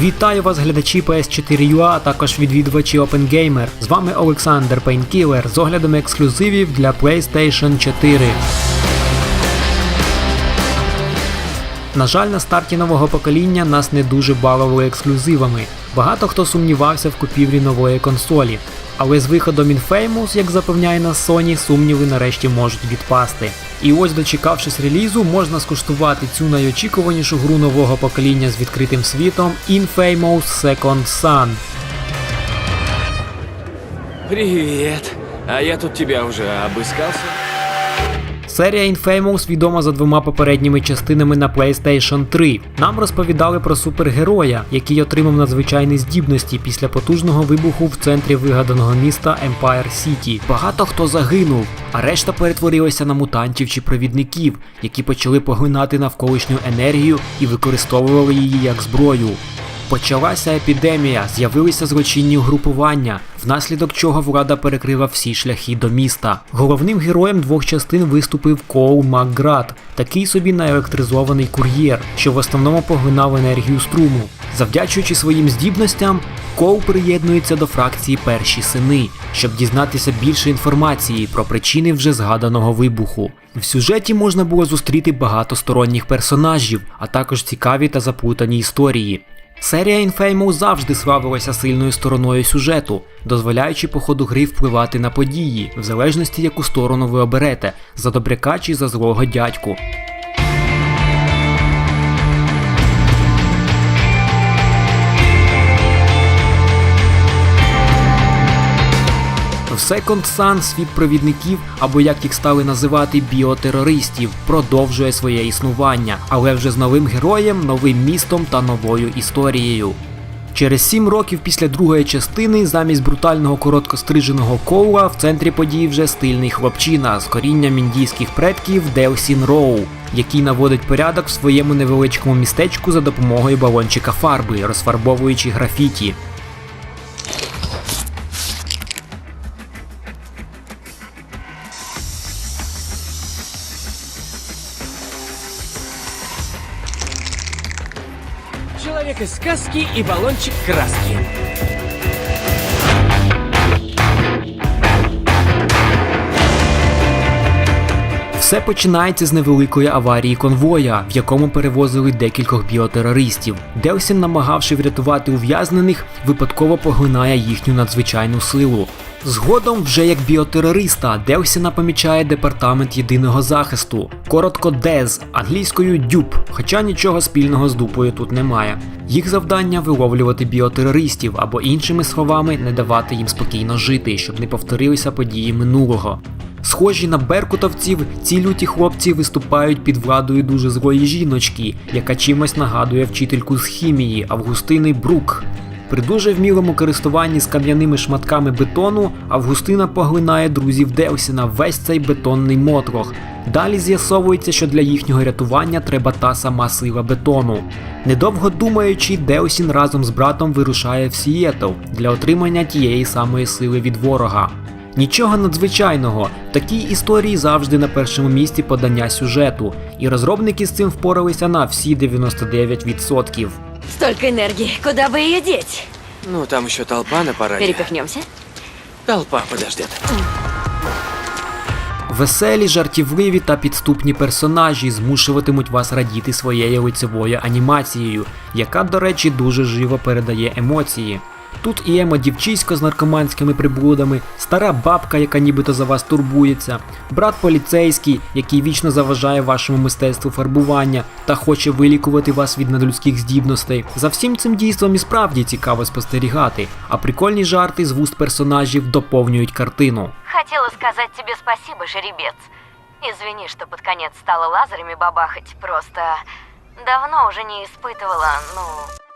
Вітаю вас, глядачі PS4UA, а також відвідувачі OpenGamer. З вами Олександр Пейнкілер з оглядом ексклюзивів для PlayStation 4. На жаль, на старті нового покоління нас не дуже балували ексклюзивами. Багато хто сумнівався в купівлі нової консолі. Але з виходом Infamous, як запевняє нас Sony, сумніви нарешті можуть відпасти. І ось, дочекавшись релізу, можна скуштувати цю найочікуванішу гру нового покоління з відкритим світом Infamous Second Sun. Привіт! А я тут тебя уже обыскался. Серія Infamous відома за двома попередніми частинами на PlayStation 3. Нам розповідали про супергероя, який отримав надзвичайні здібності після потужного вибуху в центрі вигаданого міста Empire City. Багато хто загинув, а решта перетворилася на мутантів чи провідників, які почали поглинати навколишню енергію і використовували її як зброю. Почалася епідемія, з'явилися злочинні угрупування, внаслідок чого влада перекрила всі шляхи до міста. Головним героєм двох частин виступив Коул Макград, такий собі наелектризований кур'єр, що в основному поглинав енергію струму. Завдячуючи своїм здібностям, Коул приєднується до фракції Перші сини, щоб дізнатися більше інформації про причини вже згаданого вибуху. В сюжеті можна було зустріти багато сторонніх персонажів, а також цікаві та заплутані історії. Серія Infamous завжди славилася сильною стороною сюжету, дозволяючи по ходу гри впливати на події, в залежності яку сторону ви оберете, за добряка чи за злого дядьку. Second Sun світ провідників, або як їх стали називати біотерористів, продовжує своє існування, але вже з новим героєм, новим містом та новою історією. Через сім років після другої частини, замість брутального короткостриженого коула, в центрі події вже стильний хлопчина з корінням індійських предків Делсін Роу, який наводить порядок в своєму невеличкому містечку за допомогою балончика фарби, розфарбовуючи графіті. Человек из сказки и баллончик краски. Все починається з невеликої аварії конвоя, в якому перевозили декількох біотерористів. Делсін, намагавши врятувати ув'язнених, випадково поглинає їхню надзвичайну силу. Згодом, вже як біотерориста, Делсіна помічає департамент єдиного захисту, коротко ДЕЗ, англійською дюб, хоча нічого спільного з дупою тут немає. Їх завдання виловлювати біотерористів або іншими словами не давати їм спокійно жити, щоб не повторилися події минулого. Схожі на беркутовців, ці люті хлопці виступають під владою дуже злої жіночки, яка чимось нагадує вчительку з хімії Августини Брук. При дуже вмілому користуванні з кам'яними шматками бетону Августина поглинає друзів Делсіна весь цей бетонний мотлох. Далі з'ясовується, що для їхнього рятування треба та сама сила бетону. Недовго думаючи, Делсін разом з братом вирушає в Сієтл для отримання тієї самої сили від ворога. Нічого надзвичайного, в такій історії завжди на першому місці подання сюжету, і розробники з цим впоралися на всі 99%. Столько энергии, куда бы ее деть? Ну, там еще толпа на параде. Перепихнемся? Толпа подождет. Веселі, жартівливі та підступні персонажі змушуватимуть вас радіти своєю лицевою анімацією, яка, до речі, дуже живо передає емоції. Тут і емо дівчисько з наркоманськими приблудами, стара бабка, яка нібито за вас турбується, брат поліцейський, який вічно заважає вашому мистецтву фарбування та хоче вилікувати вас від надлюдських здібностей. За всім цим дійством і справді цікаво спостерігати, а прикольні жарти з вуст персонажів доповнюють картину. Хотела сказать тебе спасибо, жеребец. Извини, что под конец стала лазерами бабахать. Просто давно уже не испытывала, ну...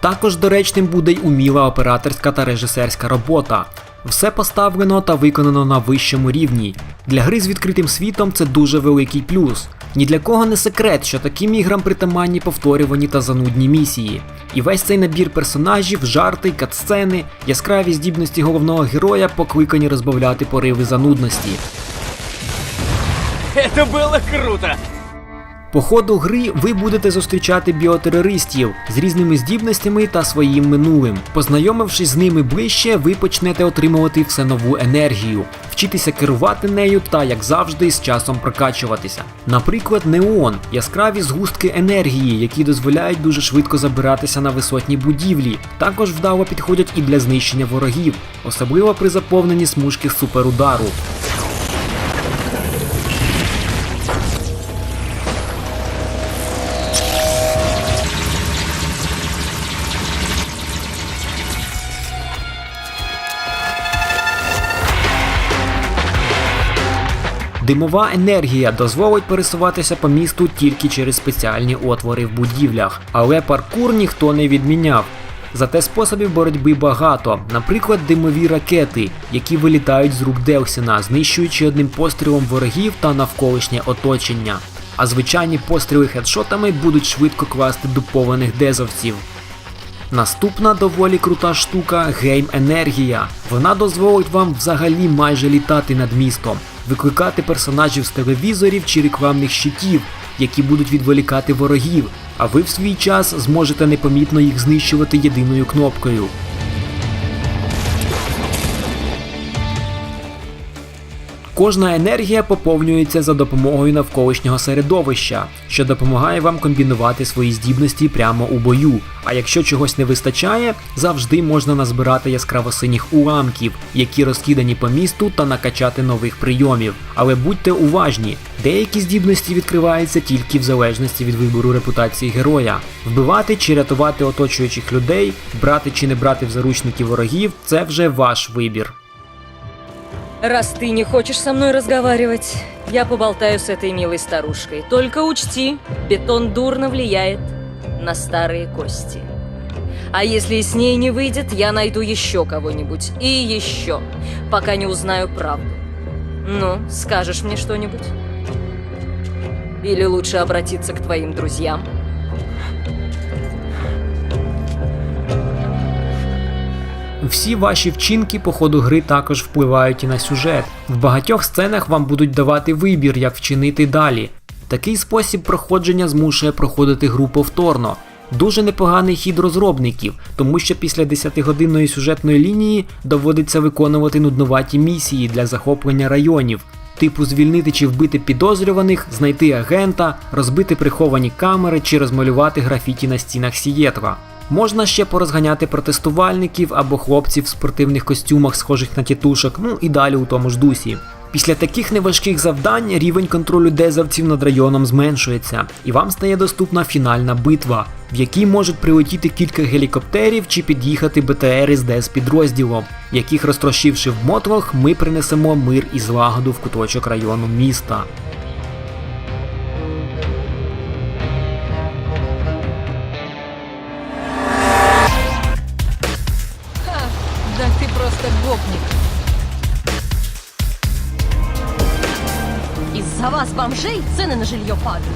Також доречним буде й уміла операторська та режисерська робота. Все поставлено та виконано на вищому рівні. Для гри з відкритим світом це дуже великий плюс. Ні для кого не секрет, що таким іграм притаманні повторювані та занудні місії. І весь цей набір персонажів, жарти, катсцени, яскраві здібності головного героя покликані розбавляти пориви занудності. Это было круто! По ходу гри ви будете зустрічати біотерористів з різними здібностями та своїм минулим. Познайомившись з ними ближче, ви почнете отримувати все нову енергію, вчитися керувати нею та, як завжди, з часом прокачуватися. Наприклад, неон яскраві згустки енергії, які дозволяють дуже швидко забиратися на висотні будівлі. Також вдало підходять і для знищення ворогів, особливо при заповненні смужки суперудару. Димова енергія дозволить пересуватися по місту тільки через спеціальні отвори в будівлях, але паркур ніхто не відміняв. Зате способів боротьби багато, наприклад, димові ракети, які вилітають з рук Делсіна, знищуючи одним пострілом ворогів та навколишнє оточення. А звичайні постріли хедшотами будуть швидко класти дупованих дезовців. Наступна доволі крута штука гейм енергія. Вона дозволить вам взагалі майже літати над містом, викликати персонажів з телевізорів чи рекламних щитів, які будуть відволікати ворогів, а ви в свій час зможете непомітно їх знищувати єдиною кнопкою. Кожна енергія поповнюється за допомогою навколишнього середовища, що допомагає вам комбінувати свої здібності прямо у бою. А якщо чогось не вистачає, завжди можна назбирати яскраво-синіх уламків, які розкидані по місту та накачати нових прийомів. Але будьте уважні, деякі здібності відкриваються тільки в залежності від вибору репутації героя. Вбивати чи рятувати оточуючих людей, брати чи не брати в заручники ворогів це вже ваш вибір. Раз ты не хочешь со мной разговаривать, я поболтаю с этой милой старушкой. Только учти, бетон дурно влияет на старые кости. А если с ней не выйдет, я найду еще кого-нибудь. И еще, пока не узнаю правду. Ну, скажешь мне что-нибудь? Или лучше обратиться к твоим друзьям? Всі ваші вчинки по ходу гри також впливають і на сюжет. В багатьох сценах вам будуть давати вибір, як вчинити далі. Такий спосіб проходження змушує проходити гру повторно. Дуже непоганий хід розробників, тому що після 10-годинної сюжетної лінії доводиться виконувати нуднуваті місії для захоплення районів, типу звільнити чи вбити підозрюваних, знайти агента, розбити приховані камери чи розмалювати графіті на стінах Сієтла. Можна ще порозганяти протестувальників або хлопців в спортивних костюмах, схожих на тітушок, ну і далі у тому ж дусі. Після таких неважких завдань рівень контролю дезавців над районом зменшується, і вам стає доступна фінальна битва, в якій можуть прилетіти кілька гелікоптерів чи під'їхати БТРи з дез підрозділом, яких розтрощивши в мотлох, ми принесемо мир і злагоду в куточок району міста. Вас, бомжей, цены на жилье падают.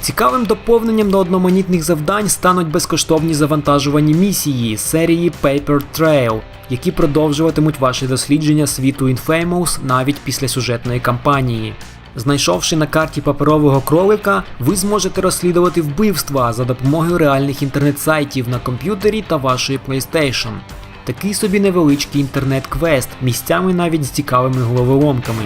Цікавим доповненням до одноманітних завдань стануть безкоштовні завантажувані місії серії Paper Trail, які продовжуватимуть ваші дослідження світу Infamous навіть після сюжетної кампанії. Знайшовши на карті паперового кролика, ви зможете розслідувати вбивства за допомогою реальних інтернет-сайтів на комп'ютері та вашої PlayStation. Такий собі невеличкий інтернет-квест, місцями навіть з цікавими головоломками.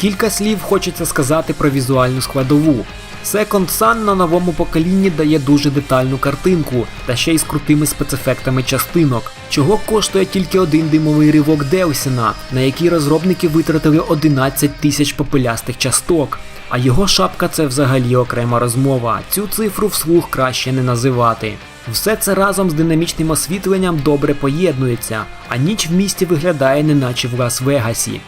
Кілька слів хочеться сказати про візуальну складову. Second Sun на новому поколінні дає дуже детальну картинку, та ще й з крутими спецефектами частинок, чого коштує тільки один димовий ривок Делсіна, на який розробники витратили 11 тисяч попелястих часток. А його шапка це взагалі окрема розмова. Цю цифру вслух краще не називати. Все це разом з динамічним освітленням добре поєднується, а ніч в місті виглядає неначе в Лас-Вегасі.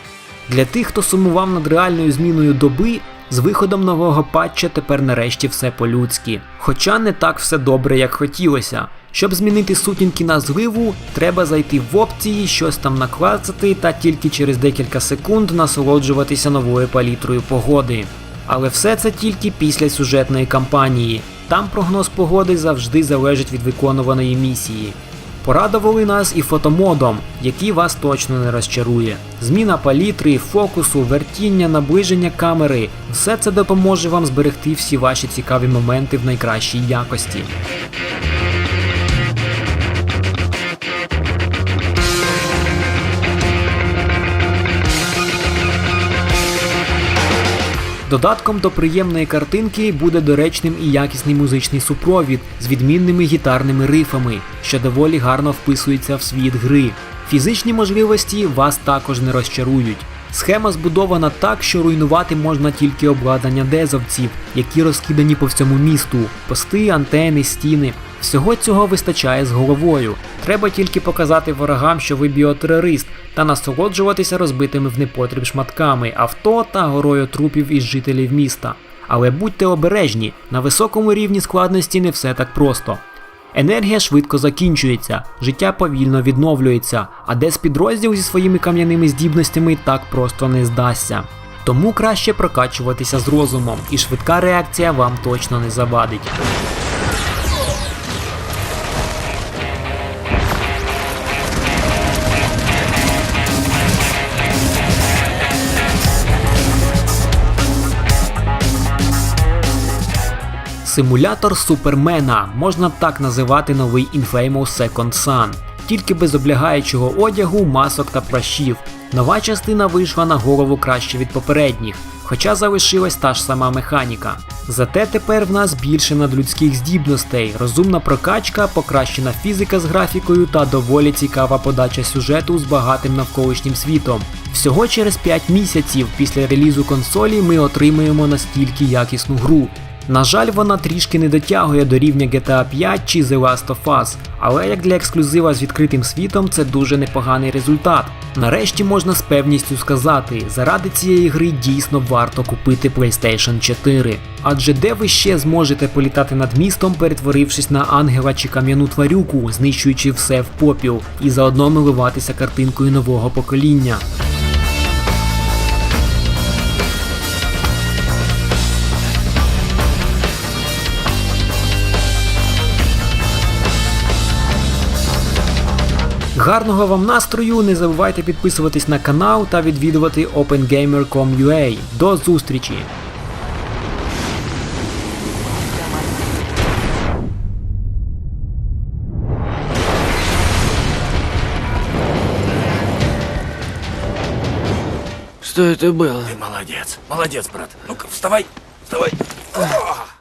Для тих, хто сумував над реальною зміною доби, З виходом нового патча тепер нарешті все по-людськи. Хоча не так все добре, як хотілося. Щоб змінити сутінки на зливу, треба зайти в опції, щось там наклацати та тільки через декілька секунд насолоджуватися новою палітрою погоди. Але все це тільки після сюжетної кампанії. Там прогноз погоди завжди залежить від виконуваної місії. Порадували нас і фотомодом, який вас точно не розчарує. Зміна палітри, фокусу, вертіння, наближення камери все це допоможе вам зберегти всі ваші цікаві моменти в найкращій якості. Додатком до приємної картинки буде доречним і якісний музичний супровід з відмінними гітарними рифами, що доволі гарно вписується в світ гри. Фізичні можливості вас також не розчарують. Схема збудована так, що руйнувати можна тільки обладнання дезовців, які розкидані по всьому місту, пости, антени, стіни. Всього цього вистачає з головою. Треба тільки показати ворогам, що ви біотерорист, та насолоджуватися розбитими в непотріб шматками авто та горою трупів із жителів міста. Але будьте обережні, на високому рівні складності не все так просто. Енергія швидко закінчується, життя повільно відновлюється, а десь підрозділ зі своїми кам'яними здібностями так просто не здасться. Тому краще прокачуватися з розумом, і швидка реакція вам точно не завадить. Симулятор Супермена можна так називати новий Infamous Second Son. Тільки без облягаючого одягу, масок та пращів. Нова частина вийшла на голову краще від попередніх, хоча залишилась та ж сама механіка. Зате тепер в нас більше надлюдських здібностей, розумна прокачка, покращена фізика з графікою та доволі цікава подача сюжету з багатим навколишнім світом. Всього через 5 місяців після релізу консолі ми отримаємо настільки якісну гру. На жаль, вона трішки не дотягує до рівня GTA 5 чи The Last of Us, але як для ексклюзива з відкритим світом це дуже непоганий результат. Нарешті можна з певністю сказати, заради цієї гри дійсно варто купити PlayStation 4. Адже де ви ще зможете політати над містом, перетворившись на ангела чи кам'яну тварюку, знищуючи все в попіл, і заодно милуватися картинкою нового покоління. Гарного вам настрою! Не забувайте підписуватись на канал та відвідувати opengamer.com.ua. До зустрічі! Что это было? Ты молодец. Молодец, брат. Ну-ка, вставай. Вставай. О!